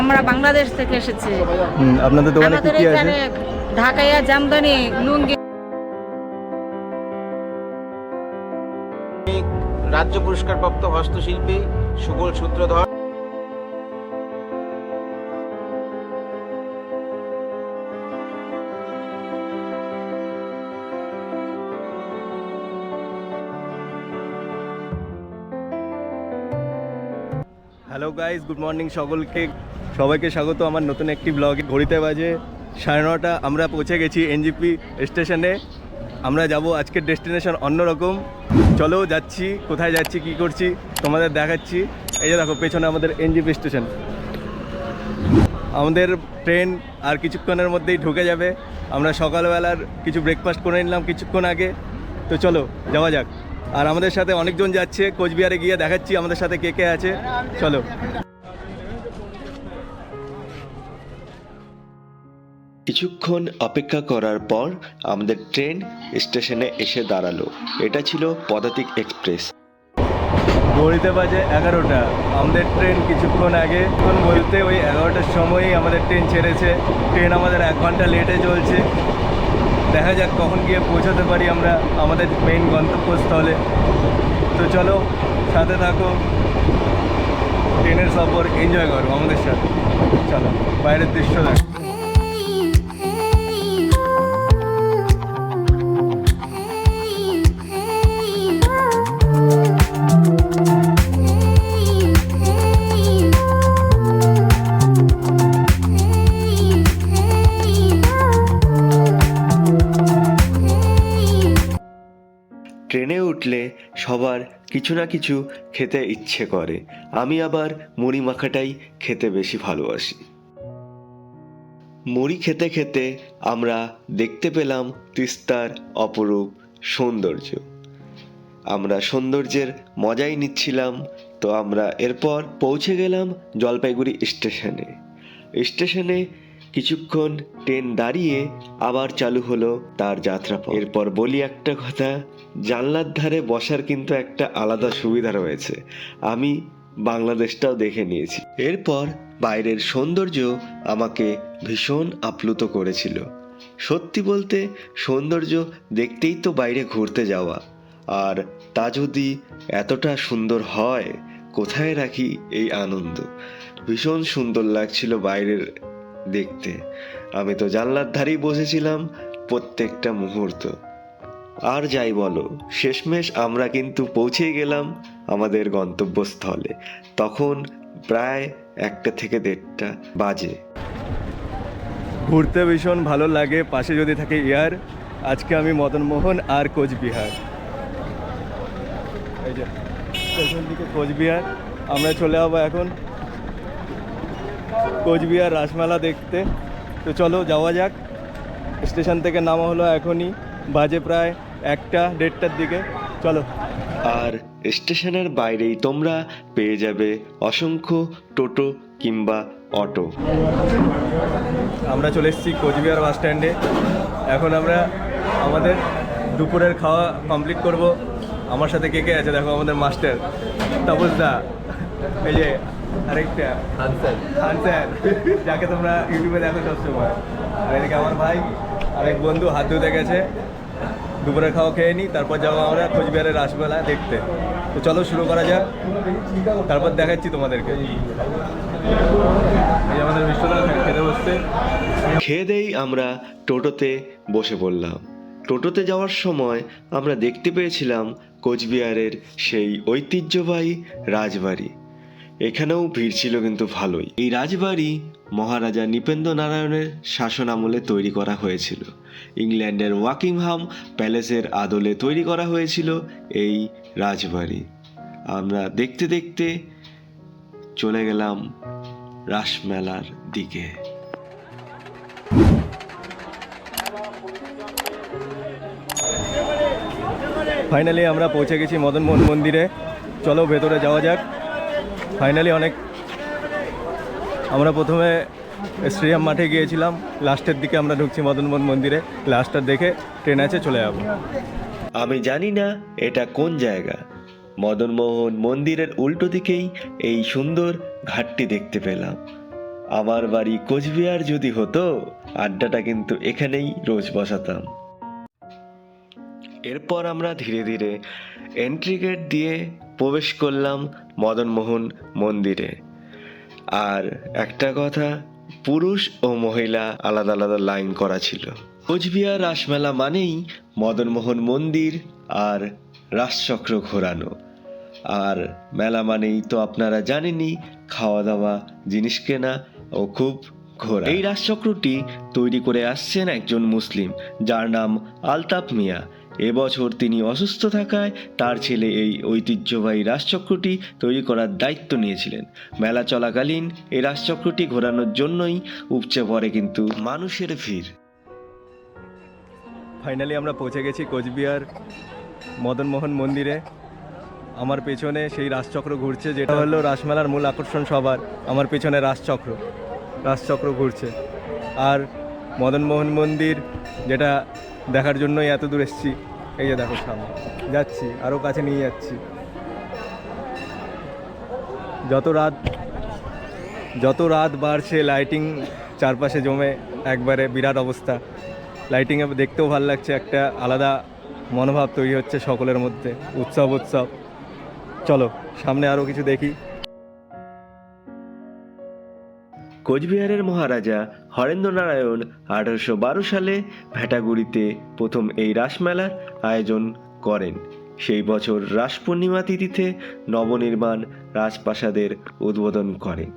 আমরা বাংলাদেশ থেকে এসেছি। আপনাদের দোকানে কি কি আছে? ঢাকাইয়া জামদানি লুঙ্গি। রাজ্য পুরস্কারপ্রাপ্ত হস্তশিল্পী সুগল Sutradhar. Hello guys good morning সকলকে। সবাইকে স্বাগত। আমার নতুন একটি ব্লগে ঘড়িতে বাজে সাড়ে নটা। আমরা পৌঁছে গেছি এনজিপি স্টেশনে। আমরা যাব আজকের ডেস্টিনেশন অন্যরকম চলো যাচ্ছি, কোথায় যাচ্ছি, কি করছি, তোমাদের দেখাচ্ছি। এই যে দেখো, পেছনে আমাদের এনজিপি স্টেশন। আমাদের ট্রেন আর কিছুক্ষণের মধ্যেই ঢুকে যাবে। আমরা সকালবেলার কিছু ব্রেকফাস্ট করে নিলাম কিছুক্ষণ আগে। তো চলো, যাওয়া যাক। আর আমাদের সাথে অনেকজন যাচ্ছে। কোচবিহারে গিয়ে দেখাচ্ছি আমাদের সাথে কে কে আছে। চলো। কিছুক্ষণ অপেক্ষা করার পর আমাদের ট্রেন স্টেশনে এসে দাঁড়াল। এটা ছিল পদাতিক এক্সপ্রেস। ঘড়িতে বাজে এগারোটা। আমাদের ট্রেন কিছুক্ষণ আগে বলতে ওই এগারোটার সময়ই আমাদের ট্রেন ছেড়েছে। ট্রেন আমাদের এক ঘণ্টা লেটে চলছে। দেখা যাক কখন গিয়ে পৌঁছাতে পারি আমরা আমাদের মেইন গন্তব্যস্থলে। তো চলো, সাথে থাকো। ট্রেনের সফর এনজয় করো আমাদের সাথে। চলো, বাইরের দৃশ্য দেখো। কিছু না কিছু খেতে ইচ্ছে করে। আমি আবার মুড়ি মাখাটাই খেতে বেশি ভালোবাসি। মুড়ি খেতে খেতে আমরা দেখতে পেলাম তিস্তার অপরূপ সৌন্দর্য। আমরা সৌন্দর্যের মজাই নিচ্ছিলাম, তো আমরা এরপর পৌঁছে গেলাম জলপাইগুড়ি স্টেশনে। স্টেশনে কিছুক্ষণ ট্রেন দাঁড়িয়ে আবার চালু হলো তার যাত্রা এরপর বলি একটা কথা জানলার ধারে বসার কিন্তু একটা আলাদা সুবিধা রয়েছে। আমি বাংলাদেশটাও দেখে নিয়েছি। এরপর বাইরের সৌন্দর্য আমাকে ভীষণ আপ্লুত করেছিল। সত্যি বলতে, সৌন্দর্য দেখতেই তো বাইরে ঘুরতে যাওয়া। আর তা যদি এতটা সুন্দর হয়, কোথায় রাখি এই আনন্দ? ভীষণ সুন্দর লাগছিল বাইরের দেখতে। আমি তো জানলার ধারেই বসেছিলাম প্রত্যেকটা মুহূর্ত। আর যাই বলো, শেষমেশ আমরা কিন্তু পৌঁছেই গেলাম আমাদের গন্তব্যস্থলে। তখন প্রায় একটা থেকে দেড়টা বাজে। ঘুরতে ভীষণ ভালো লাগে, পাশে যদি থাকে ইয়ার আজকে আমি মদনমোহন আর কোচবিহার। এই যে দিকে কোচবিহার। আমরা চলে যাব এখন কোচবিহার রাসমেলা দেখতে। তো চলো যাওয়া যাক। স্টেশন থেকে নামা হলো এখনই। বাজে প্রায় একটা দেড়টার দিকে। চলো। আর স্টেশনের বাইরেই তোমরা পেয়ে যাবে অসংখ্য টোটো কিংবা অটো। আমরা চলে এসেছি কোচবিহার বাস স্ট্যান্ডে। এখন আমরা আমাদের দুপুরের খাওয়া কমপ্লিট করব। আমার সাথে কে কে আছে? দেখো আমাদের মাস্টার তাপস দা এই যে আরেকটা। হানসার হানসার যাকে তোমরা ইউটিউবে দেখো সবসময়। আর এদিকে আমার ভাই আরেক বন্ধু হাত ধুতে গেছে। দুপুরের খাওয়া খেয়ে নিই তারপর যাব আমরা কোচবিহারের রাসমেলা দেখতে। তো চলো শুরু করা যাক। তারপর দেখাচ্ছি তোমাদেরকে। আমাদের খেতে বসছে। খেয়ে দেই আমরা টোটোতে বসে পড়লাম। টোটোতে যাওয়ার সময় আমরা দেখতে পেয়েছিলাম কোচবিহারের সেই ঐতিহ্যবাহী রাজবাড়ি। এখানেও ভিড় ছিল কিন্তু ভালোই। এই রাজবাড়ি মহারাজা নৃপেন্দ্র নারায়ণের শাসন আমলে তৈরি করা হয়েছিল। ইংল্যান্ডের ওয়াকিংহাম প্যালেসের আদলে তৈরি করা হয়েছিল এই রাজবাড়ি। আমরা দেখতে দেখতে চলে গেলাম রাসমেলার দিকে। ফাইনালি আমরা পৌঁছে গেছি মদন মোহন মন্দিরে। চলো ভেতরে যাওয়া যাক। ফাইনালি অনেক আমরা প্রথমে স্টেডিয়াম মাঠে গিয়েছিলাম। লাস্টের দিকে আমরা ঢুকছি মদনমোহন মন্দিরে। লাস্টটা দেখে ট্রেন আছে, চলে যাব। আমি জানি না এটা কোন জায়গা। মদনমোহন মন্দিরের উল্টো দিকেই এই সুন্দর ঘাটটি দেখতে পেলাম। আমার বাড়ি কোচবিহার যদি হতো, আড্ডাটা কিন্তু এখানেই রোজ বসাতাম। এরপর আমরা ধীরে ধীরে এন্ট্রি গেট দিয়ে প্রবেশ করলাম মদনমোহন মন্দিরে। আর একটা কথা, পুরুষ ও মহিলা আলাদা আলাদা লাইন করা ছিল। কোচবিহার রাসমেলা মানেই মদনমোহন মন্দির আর রাসচক্র ঘোরানো। আর মেলা মানেই তো আপনারা জানেনই খাওয়া দাওয়া জিনিস কেনা ও খুব ঘোরা। এই রাজচক্রটি তৈরি করে আসছেন একজন মুসলিম, যার নাম আলতাফ মিয়া। এবছর তিনি অসুস্থ থাকায় তার ছেলে এই ঐতিহ্যবাহী রাজচক্রটি তৈরি করার দায়িত্ব নিয়েছিলেন। মেলা চলাকালীন এই রাজচক্রটি ঘোরানোর জন্যই উপচে পড়ে কিন্তু মানুষের ভিড়। ফাইনালি আমরা পৌঁছে গেছি কোচবিহার মদনমোহন মন্দিরে। আমার পেছনে সেই রাজচক্র ঘুরছে, যেটা হলো রাসমেলার মূল আকর্ষণ সবার। আমার পেছনে রাজচক্র রাজচক্র ঘুরছে। আর মদনমোহন মন্দির, যেটা দেখার জন্যই এত দূর এসেছি। এই যে দেখো সামনে। যাচ্ছি আরও কাছে নিয়ে যাচ্ছি। যত রাত যত রাত বাড়ছে লাইটিং চারপাশে জমে একবারে বিরাট অবস্থা। লাইটিংয়ে দেখতেও ভালো লাগছে, একটা আলাদা মনোভাব তৈরি হচ্ছে সকলের মধ্যে। উৎসব উৎসব। চলো, সামনে আরও কিছু দেখি। কোচবিহারের মহারাজা হরেন্দ্র নারায়ণ আঠারোশো বারো সালে ভেটাগুড়িতে প্রথম এই রাসমেলার আয়োজন করেন। সেই বছর রাস পূর্ণিমা তিথিতে নবনির্মাণ রাজপ্রাসাদের উদ্বোধন করেন।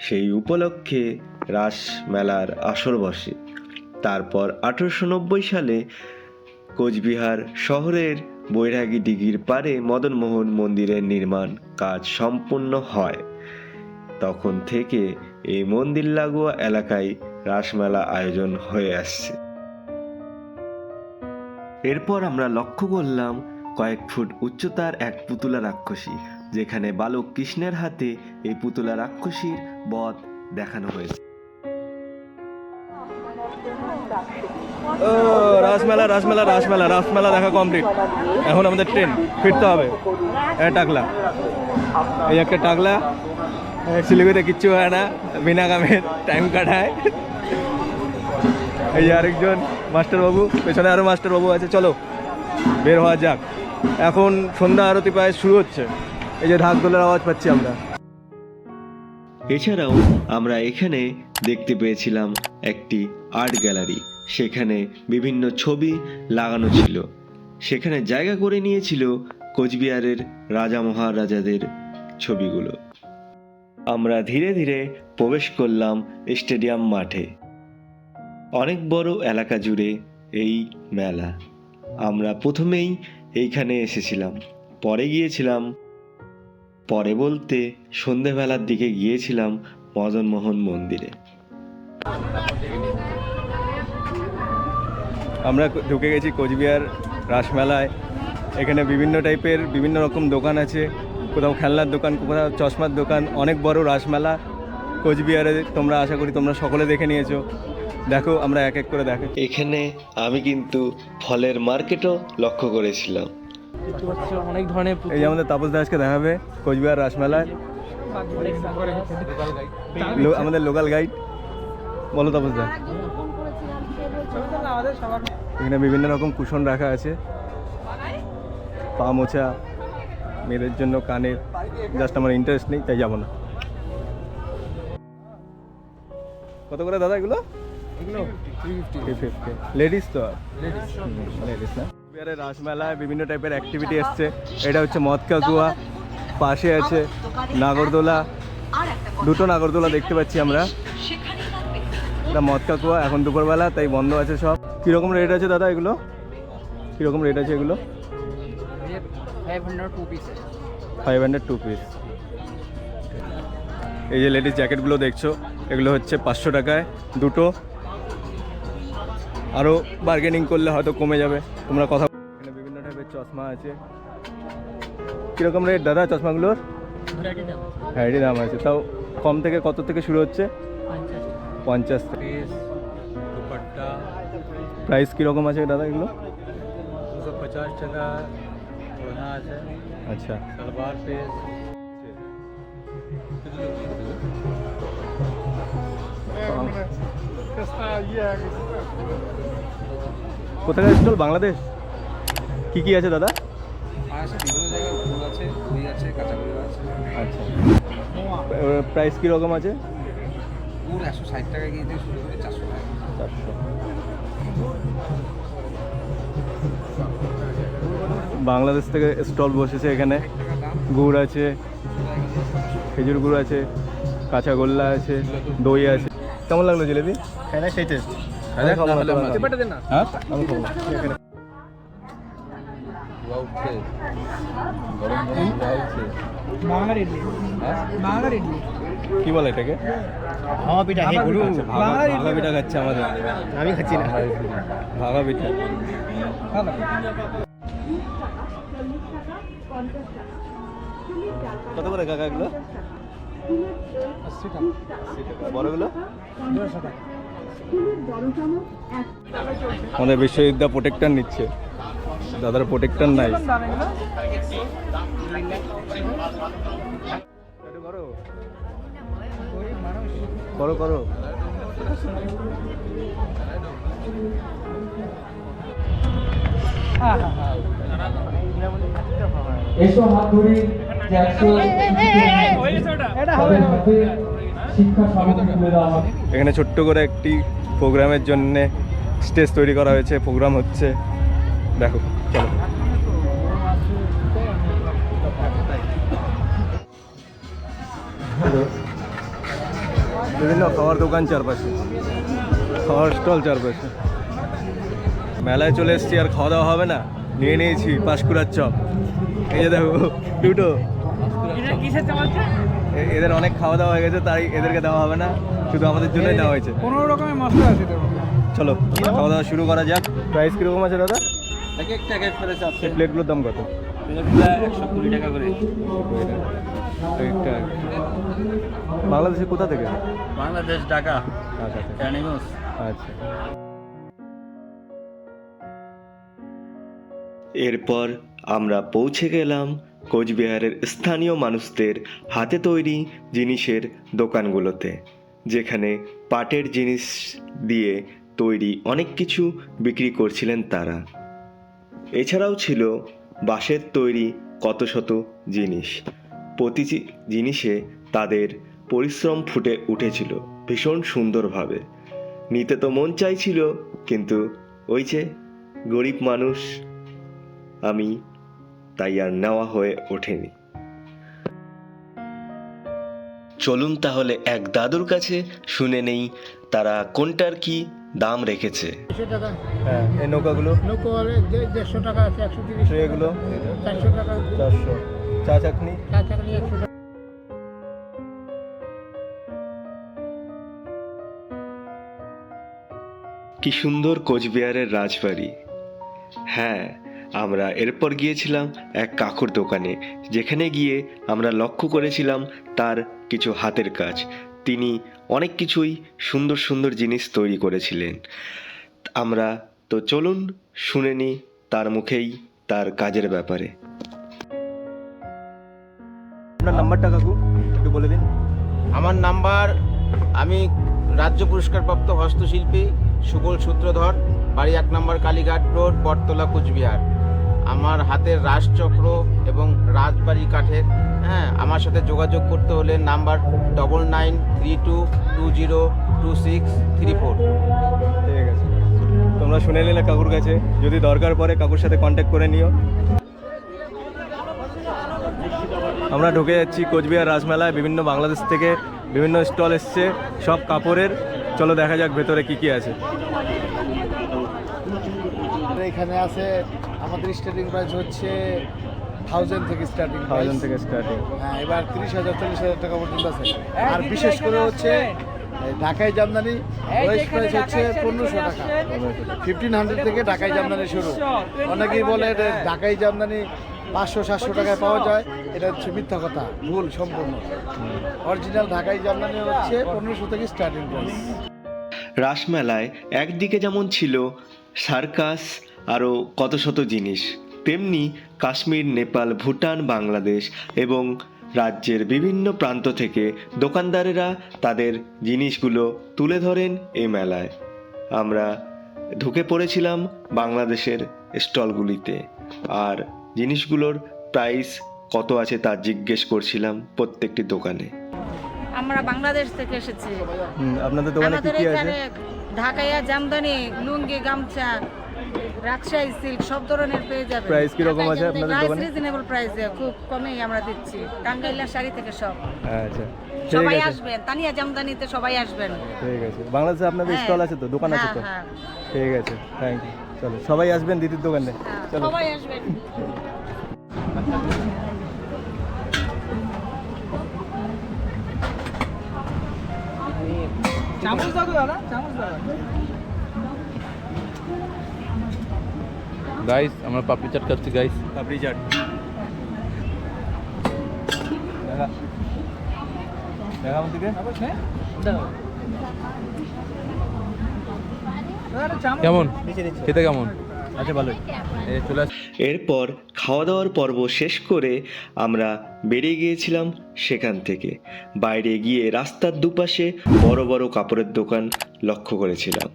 সেই উপলক্ষে রাস মেলার আসর বসে। তারপর আঠারোশো সালে কোচবিহার শহরের বৈরাগী দিঘির পারে মদনমোহন মন্দিরের নির্মাণ কাজ সম্পূর্ণ হয়। তখন থেকে এই মন্দির লাগোয়া এলাকায় রাসমেলা আয়োজন হয়ে আসছে। এরপর আমরা লক্ষ্য করলাম কয়েক ফুট উচ্চতার এক পুতুলা রাক্ষসী, যেখানে বালক কৃষ্ণের হাতে এই পুতুলা রাক্ষসীর বধ দেখানো হয়েছে। ও, রাসমেলা রাসমেলা রাসমেলা রাসমেলা দেখা কমপ্লিট এখন আমাদের ট্রেন ফিরতে হবে। টাকলা। এই একটা টাকলা। শিলিগুড়িতে কিচ্ছু হয় না। বিনা কামের টাইম কাটায়। এই আরেকজন মাস্টারবাবু, পেছনে আরও মাস্টারবাবু আছে, চলো, বের হওয়া যাক। এখন সন্ধ্যা আরতি প্রায় শুরু হচ্ছে। এই যে ঢাক দোলের আওয়াজ পাচ্ছি আমরা। এছাড়াও আমরা এখানে দেখতে পেয়েছিলাম একটি আর্ট গ্যালারি সেখানে বিভিন্ন ছবি লাগানো ছিল। সেখানে জায়গা করে নিয়েছিল কোচবিহারের রাজা মহারাজাদের ছবিগুলো। আমরা ধীরে ধীরে প্রবেশ করলাম স্টেডিয়াম মাঠে। অনেক বড় এলাকা জুড়ে এই মেলা। আমরা প্রথমেই এইখানে এসেছিলাম। পরে গিয়েছিলাম। পরে বলতে সন্ধেবেলার দিকে গিয়েছিলাম মদনমোহন মন্দিরে। আমরা ঢুকে গেছি কোচবিহার রাসমেলায়। এখানে বিভিন্ন টাইপের বিভিন্ন রকম দোকান আছে। কোথাও খেলনার দোকান কোথাও চশমার দোকান অনেক বড় রাসমেলা। কোচবিহারে তোমরা আশা করি তোমরা সকলে দেখে নিয়েছো। দেখো আমরা এক এক করে দেখো। এখানে আমি কিন্তু ফলের মার্কেটও লক্ষ্য করেছিলাম। অনেক ধরনের এই যে আমাদের তাপস দাসকে দেখাবে কোচবিহার রাসমেলায়। আমাদের লোকাল গাইড। বলো তাপস দা। এখানে বিভিন্ন রকম কুশন রাখা আছে। পা মোছা। মেয়েদের জন্য কানের জাস্ট আমার ইন্টারেস্ট নেই তাই যাব না। কত করে দাদা এগুলো? লেডিস তো লেডিস না? বিহারের রাসমেলায় বিভিন্ন টাইপের অ্যাক্টিভিটি এসছে। এটা হচ্ছে মদকা কুয়া পাশে আছে নাগরদোলা। দুটো নাগরদোলা দেখতে পাচ্ছি আমরা। এটা মদকা কুয়া এখন দুপুরবেলা তাই বন্ধ আছে সব। কীরকম রেট আছে দাদা এগুলো? কীরকম রেট আছে এগুলো? 500 টু পিস 500 টু পিস এই যে লেডিস জ্যাকেটগুলো দেখছ এগুলো হচ্ছে পাঁচশো টাকায় দুটো। আরও বার্গেনিং করলে হয়তো কমে যাবে। তোমরা কথা এখানে বিভিন্ন টাইপের চশমা আছে। কীরকম রেট দাদা চশমাগুলোর? ভ্যারাইটি দাম আছে। তাও কম থেকে কত থেকে শুরু হচ্ছে? পঞ্চাশ প্রাইস কীরকম আছে দাদা এগুলো? পঞ্চাশ টাকা। পরগনা আচ্ছা সালবার পেস স্টল বাংলাদেশ? কি কি আছে দাদা? প্রাইস আচ্ছা। কি রকম আছে? আচ্ছা প্রাইস আছে চারশো টাকা। বাংলাদেশ থেকে স্টল বসেছে এখানে। গুড় আছে খেজুর গুড় আছে কাঁচা গোল্লা আছে দই আছে। কেমন লাগল জিলেবি খাই না সেই টেস্ট হ্যাঁ? কি বলে এটাকে? হাওয়া পিঠা হে গুরু। ভাগা পিঠা খাচ্ছে আমাদের। আমি খাচ্ছি না। ভাগা পিঠা। কত করে কাকা এগুলো? বড়গুলো আমাদের বিশ্ববিদ্যা প্রোটেক্টর নিচ্ছে। দাদার প্রোটেক্টর নাই। করো। করো এসো হাত ধরে এখানে ছোট্ট করে একটি প্রোগ্রামের জন্য স্টেজ তৈরি করা হয়েছে প্রোগ্রাম হচ্ছে দেখো চলো বিভিন্ন খাওয়ার দোকান চারপাশে খাওয়ার স্টল চারপাশে মেলায় চলে এসেছি আর খাওয়া দাওয়া হবে না। নিয়ে নিয়েছি পাঁশকুড়ার চপ। এই যে দেখো দুটো। এদের অনেক খাওয়া দাওয়া হয়ে গেছে তাই এদেরকে দেওয়া হবে না। শুধু আমাদের জন্যই দেওয়া হয়েছে। কোনো রকমের মশলা আছে চলো খাওয়া দাওয়া শুরু করা যাক। প্রাইস কীরকম আছে দাদা? এক একটা এক এক করে এই প্লেটগুলোর দাম কত? একশো কুড়ি টাকা করে। বাংলাদেশে কোথা থেকে? বাংলাদেশ ঢাকা। আচ্ছা আচ্ছা। এরপর আমরা পৌঁছে গেলাম কোচবিহারের স্থানীয় মানুষদের হাতে তৈরি জিনিসের দোকানগুলোতে, যেখানে পাটের জিনিস দিয়ে তৈরি অনেক কিছু বিক্রি করছিলেন তারা। এছাড়াও ছিল বাঁশের তৈরি কত শত জিনিস। প্রতিটি জিনিসে তাদের পরিশ্রম ফুটে উঠেছিল ভীষণ সুন্দরভাবে। নিতে তো মন চাইছিল, কিন্তু ওই যে গরিব মানুষ আমি তাই আর নেওয়া হয়ে ওঠেনি। চলুন তাহলে এক দাদুর কাছে শুনে নেই তারা কোনটার কি দাম রেখেছে। টাকা। হ্যাঁ এই নৌকাগুলো? নৌকো হলে দেড়শো টাকা আছে একশো তিরিশ ট্রেগুলো? চারশো টাকা। চারশো। চা চাটনি? চা চাকরি একশো টাকা। কি সুন্দর কোচবিহারের রাজবাড়ি। হ্যাঁ আমরা এরপর গিয়েছিলাম এক কাকুর দোকানে যেখানে গিয়ে আমরা লক্ষ্য করেছিলাম তার কিছু হাতের কাজ। তিনি অনেক কিছুই সুন্দর সুন্দর জিনিস তৈরি করেছিলেন। আমরা তো চলুন শুনে নিই তার মুখেই তার কাজের ব্যাপারে। আপনার নাম্বারটা কাকু একটু বলে দিন। আমার নাম্বার আমি রাজ্য পুরস্কারপ্রাপ্ত হস্তশিল্পী সুবল সূত্রধর বাড়ি এক নম্বর কালীঘাট রোড বটতলা কুচবিহার। আমার হাতের রাজচক্র এবং রাজবাড়ি কাঠের হ্যাঁ আমার সাথে যোগাযোগ করতে হলে number double nine three two two zero two six three four ঠিক আছে। তোমরা শুনে নিলে কাকুর কাছে। যদি দরকার পড়ে কাকুর সাথে কন্ট্যাক্ট করে নিও। আমরা ঢুকে যাচ্ছি কোচবিহার রাজমেলায়। বিভিন্ন বাংলাদেশ থেকে বিভিন্ন স্টল এসছে। সব কাপড়ের। চলো দেখা যাক ভেতরে কি কি আছে। এখানে আছে আমাদের স্টার্টিং প্রাইস হচ্ছে থাউজেন্ড থেকে স্টার্টিং থাউজেন্ড থেকে স্টার্টিং হ্যাঁ এবার তিরিশ হাজার চল্লিশ হাজার টাকা পর্যন্ত আছে। আর বিশেষ করে হচ্ছে এই ঢাকাই জামদানি ওয়েস্ট প্রাইস হচ্ছে পনেরোশো টাকা। ফিফটিন হান্ড্রেড থেকে ঢাকাই জামদানি শুরু। অনেকেই বলে এটা ঢাকাই জামদানি পাঁচশো সাতশো টাকায় পাওয়া যায়। এটা হচ্ছে মিথ্যা কথা ভুল সম্পূর্ণ। অরিজিনাল ঢাকাই জামদানি হচ্ছে পনেরোশো থেকে স্টার্টিং প্রাইস রাসমেলায় একদিকে যেমন ছিল সার্কাস আরও কত শত জিনিস। তেমনি কাশ্মীর নেপাল ভুটান বাংলাদেশ এবং রাজ্যের বিভিন্ন প্রান্ত থেকে দোকানদারেরা তাদের জিনিসগুলো তুলে ধরেন এই মেলায়। আমরা ঢুকে পড়েছিলাম বাংলাদেশের স্টলগুলিতে। আর জিনিসগুলোর প্রাইস কত আছে তা জিজ্ঞেস করছিলাম প্রত্যেকটি দোকানে। আমরা বাংলাদেশ থেকে এসেছি। আপনাদের দোকানে কি কি আছে? ঢাকাইয়া জামদানি লুঙ্গি গামছা রাজশাহী সিল্ক সব ধরনের পেয়ে যাবে Price কীরকম আছে আপনাদের প্রাইস দোকানে? রিজনেবল প্রাইসে খুব কমেই আমরা দিচ্ছি। টাঙ্গাইলা শাড়ি থেকে সব। আচ্ছা সবাই আসবেন তানিয়া জামদানিতে সবাই আসবেন। ঠিক আছে বাংলাদেশে আপনাদের হ্যাঁ। স্টল আছে তো দোকান আছে তো? হ্যাঁ, ঠিক আছে থ্যাংক ইউ চলো সবাই আসবেন দিদির দোকানে। হ্যাঁ, চলো। সবাই আসবেন। গাইস আমরা পাপড়ি চাট খাচ্ছি গাইস পাপড়ি চাট। দেখা। দেখা কেমন? খেতে কেমন? আচ্ছা চলে এরপর খাওয়া দাওয়ার পর্ব শেষ করে আমরা বেরিয়ে গিয়েছিলাম সেখান থেকে। বাইরে গিয়ে রাস্তার দুপাশে বড় বড় কাপড়ের দোকান লক্ষ্য করেছিলাম।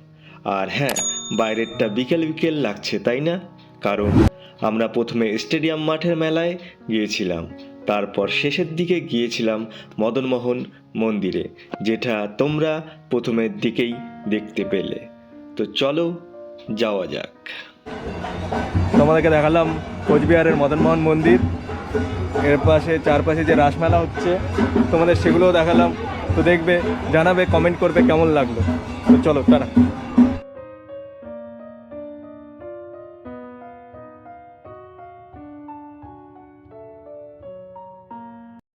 আর হ্যাঁ বাইরেরটা বিকেল বিকেল লাগছে, তাই না? কারণ আমরা প্রথমে স্টেডিয়াম মাঠের মেলায় গিয়েছিলাম। তারপর শেষের দিকে গিয়েছিলাম মদনমোহন মন্দিরে, যেটা তোমরা প্রথমের দিকেই দেখতে পেলে। তো চলো যাওয়া যাক। তোমাদেরকে দেখালাম কোচবিহারের মদনমোহন মন্দির। এর পাশে চারপাশে যে রাসমেলা হচ্ছে, তোমাদের সেগুলোও দেখালাম। তো দেখবে, জানাবে কমেন্ট করবে কেমন লাগল। তো চলো, টাটা।